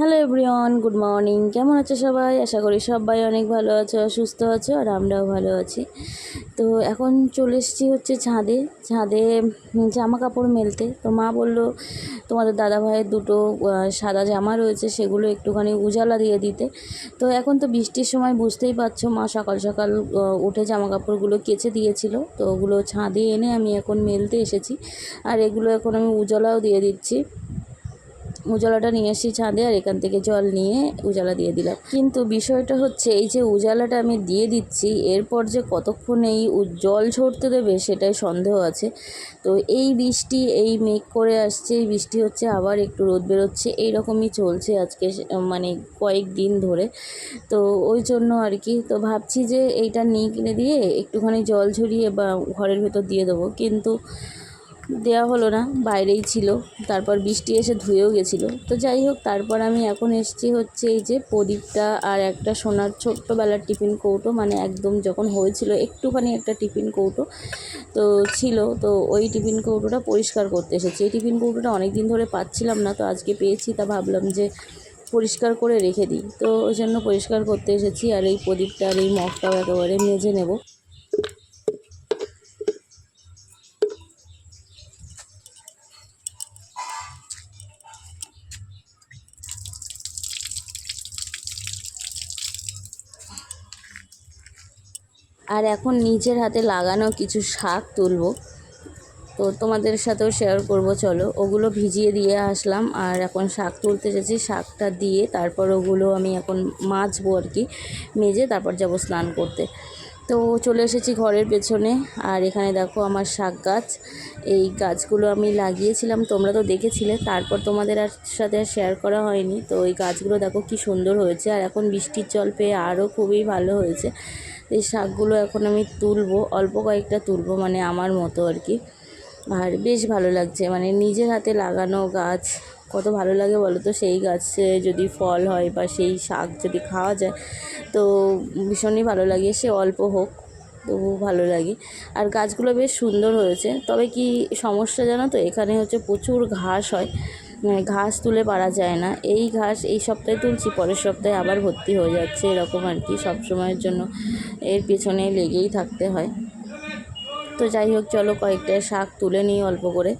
Hello everyone, good morning. কেমন আছো সবাই? আশা করি সবাই অনেক ভালো আছো, সুস্থ আছো, আর আমরাও ভালো আছি। তো এখন চলে এসেছি হচ্ছে ছাদে। ছাদে জামা কাপড় মেলতে। তো মা বলল, তোমাদের দাদা ভাইয়ের দুটো সাদা জামা রয়েছে, সেগুলো একটুখানি উজালা দিয়ে দিতে। তো এখন তো বৃষ্টির সময় বুঝতেই পারছ, মা সকাল সকাল উঠে জামা কাপড়গুলো কেচে দিয়েছিল। তো ওগুলো ছাদে এনে আমি এখন মেলতে এসেছি। আর এগুলো এখন আমি উজালাও দিয়ে দিচ্ছি। উজালাটা নিয়ে এসেছি ছাদে আর এখান থেকে জল নিয়ে উজালা দিয়ে দিলাম। কিন্তু বিষয়টা হচ্ছে এই যে উজালাটা আমি দিয়ে দিচ্ছি, এরপর যে কতক্ষণ এই জল ঝরতে দেবে সেটাই সন্দেহ আছে। তো এই বৃষ্টি এই মেঘ করে আসছে, এই বৃষ্টি হচ্ছে, আবার একটু রোদ বেরোচ্ছে, এইরকমই চলছে আজকে মানে কয়েক দিন ধরে। তো ওই জন্য আর কি, তো ভাবছি যে এইটা নিয়ে কিনে দিয়ে একটুখানি জল ঝরিয়ে বা ঘরের ভেতর দিয়ে দেবো। কিন্তু দেওয়া হলো না, বাইরেই ছিল। তারপর বৃষ্টি এসে ধুয়েও গেছিল। তো যাই হোক, তারপর আমি এখন এসেছি হচ্ছে এই যে প্রদীপটা আর একটা সোনার ছোট্টবেলার টিফিন কৌটো মানে একদম যখন হয়েছিল একটুখানি একটা টিফিন কৌটো, তো ছিল। তো ওই টিফিন কৌটোটা পরিষ্কার করতে এসেছি। এই টিফিন কৌটোটা অনেক দিন ধরে পাচ্ছিলাম না, তো আজকে পেয়েছি, তা ভাবলাম যে পরিষ্কার করে রেখে দিই। তো ওই জন্য পরিষ্কার করতে এসেছি, আর এই প্রদীপটা আর এই মগটাও একেবারে মেজে নেব। আর এখন নিজের হাতে লাগানো কিছু শাক তুলব। তো তোমাদের সাথেও শেয়ার করব, চলো। ওগুলো ভিজিয়ে দিয়ে আসলাম, আর এখন শাক তুলতে যাচ্ছি। শাকটা দিয়ে তারপর ওগুলো আমি এখন মাজবো আর কি, মেজে তারপর যাব স্নান করতে। তো চলে এসেছি ঘরের পেছনে। আর এখানে দেখো আমার শাক গাছ। এই গাছগুলো আমি লাগিয়েছিলাম, তোমরা তো দেখেছিলে। তারপর তোমাদের আর সাথে আর শেয়ার করা হয়নি। তো ওই গাছগুলো দেখো কি সুন্দর হয়েছে। আর এখন বৃষ্টির জল পেয়ে আরও খুবই ভালো হয়েছে। এই শাকগুলো এখন আমি তুলবো, অল্প কয়েকটা তুলবো মানে আমার মতো আর কি। আর বেশ ভালো লাগছে মানে নিজের হাতে লাগানো গাছ। কত ভালো লাগে বলো তো সেই গাছে যদি ফল হয় বা সেই শাক যদি খাওয়া যায়, তো ভীষণই ভালো লাগে। সে অল্প হোক, তবু ভালো লাগে। আর গাছগুলো বেশ সুন্দর হয়েছে। তবে কি সমস্যা জানো তো? এখানে হচ্ছে প্রচুর ঘাস হয়। মানে ঘাস তুলে পারা যায় না। এই ঘাস এই সপ্তাহে তুলছি, পরের সপ্তাহে আবার ভর্তি হয়ে যাচ্ছে। এরকম আর কি সবসময়ের জন্য এর পেছনে লেগেই থাকতে হয়। তো যাই হোক, চলো কয়েকটা শাক তুলে নিই অল্প করে।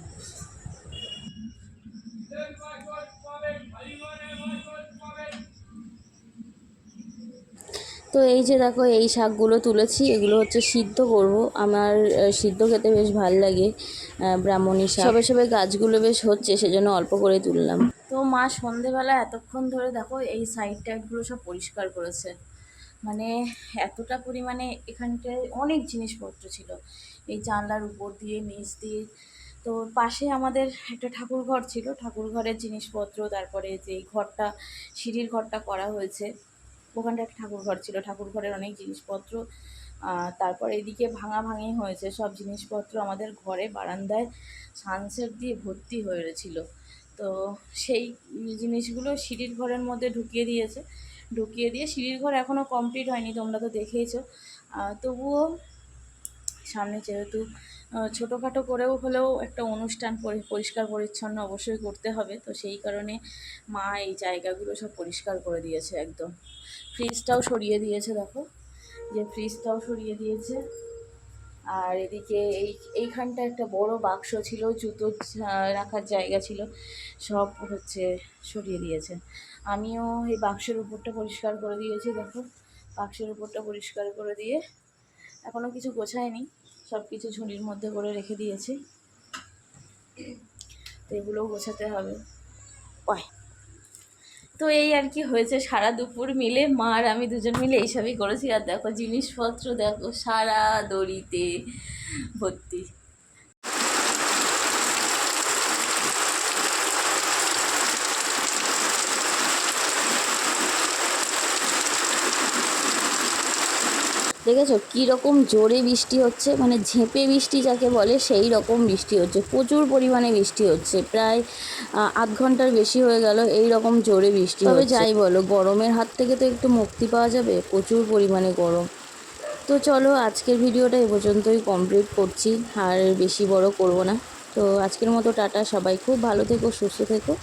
তো এই যে দেখো এই শাকগুলো তুলেছি এগুলো হচ্ছে সিদ্ধ করব। আমার সিদ্ধ খেতে বেশ ভালো লাগে ব্রাহ্মণী শাক। সবে সবে গাছগুলো বেশ হচ্ছে সেজন্য অল্প করে তুললাম। তো মা সন্ধেবেলা এতক্ষণ ধরে দেখো এই সাইড টাইডগুলো সব পরিষ্কার করেছে। মানে এতটা পরিমাণে এখানটায় অনেক জিনিসপত্র ছিল। এই জানলার উপর দিয়ে নিচ দিয়ে। তো পাশে আমাদের একটা ঠাকুর ঘর ছিল। ঠাকুর ঘরের জিনিসপত্র তারপরে যে ঘরটা সিঁড়ির ঘরটা করা হয়েছে। ওখানটা একটা ঠাকুর ঘর ছিল। ঠাকুর ঘরের অনেক জিনিসপত্র তারপর এদিকে ভাঙা ভাঙি হয়েছে। সব জিনিসপত্র আমাদের ঘরে বারান্দায় সানসেট দিয়ে ভর্তি হয়ে রয়েছিল তো সেই জিনিসগুলো সিঁড়ির ঘরের মধ্যে ঢুকিয়ে দিয়েছে। ঢুকিয়ে দিয়ে সিঁড়ির ঘর এখনও কমপ্লিট হয়নি, তোমরা তো দেখেইছ। তবুও সামনে যেহেতু ছোটোখাটো করেও হলেও একটা অনুষ্ঠান পরি- পরিষ্কার পরিচ্ছন্ন অবশ্যই করতে হবে। তো সেই কারণে মা এই জায়গাগুলো সব পরিষ্কার করে দিয়েছে একদম। ফ্রিজটাও সরিয়ে দিয়েছে দেখো। যে ফ্রিজটাও সরিয়ে দিয়েছে। আর এদিকে এই, এইখানটা একটা বড় বাক্স ছিল, জুতো রাখার জায়গা ছিল। সব হচ্ছে সরিয়ে দিয়েছে। আমিও এই বাক্সের উপরটা পরিষ্কার করে দিয়েছি দেখো। বাক্সের উপরটা পরিষ্কার করে দিয়ে এখনও কিছু গোছায়নি। সব কিছু ঝুড়ির মধ্যে করে রেখে দিয়েছি। তো এগুলোও গোছাতে হবে। ওই তো এই আর কি হয়েছে, সারা দুপুর মিলে মা আর আমি দুজন মিলে এইসবই করেছি। আর দেখো জিনিসপত্র, দেখো সারা দড়িতে ভর্তি। দেখেছ? কীরকম জোরে বৃষ্টি হচ্ছে মানে ঝেঁপে বৃষ্টি যাকে বলে সেই রকম বৃষ্টি হচ্ছে। প্রচুর পরিমাণে বৃষ্টি হচ্ছে। প্রায় আধ ঘণ্টার বেশি হয়ে গেল এই রকম জোরে বৃষ্টি তবে যাই বলো গরমের হাত থেকে তো একটু মুক্তি পাওয়া যাবে প্রচুর পরিমাণে গরম। তো চলো আজকের ভিডিওটা এ পর্যন্তই কমপ্লিট করছি আর বেশি বড় করব না। তো আজকের মতো টাটা সবাই খুব ভালো থেকো সুস্থ থেকো।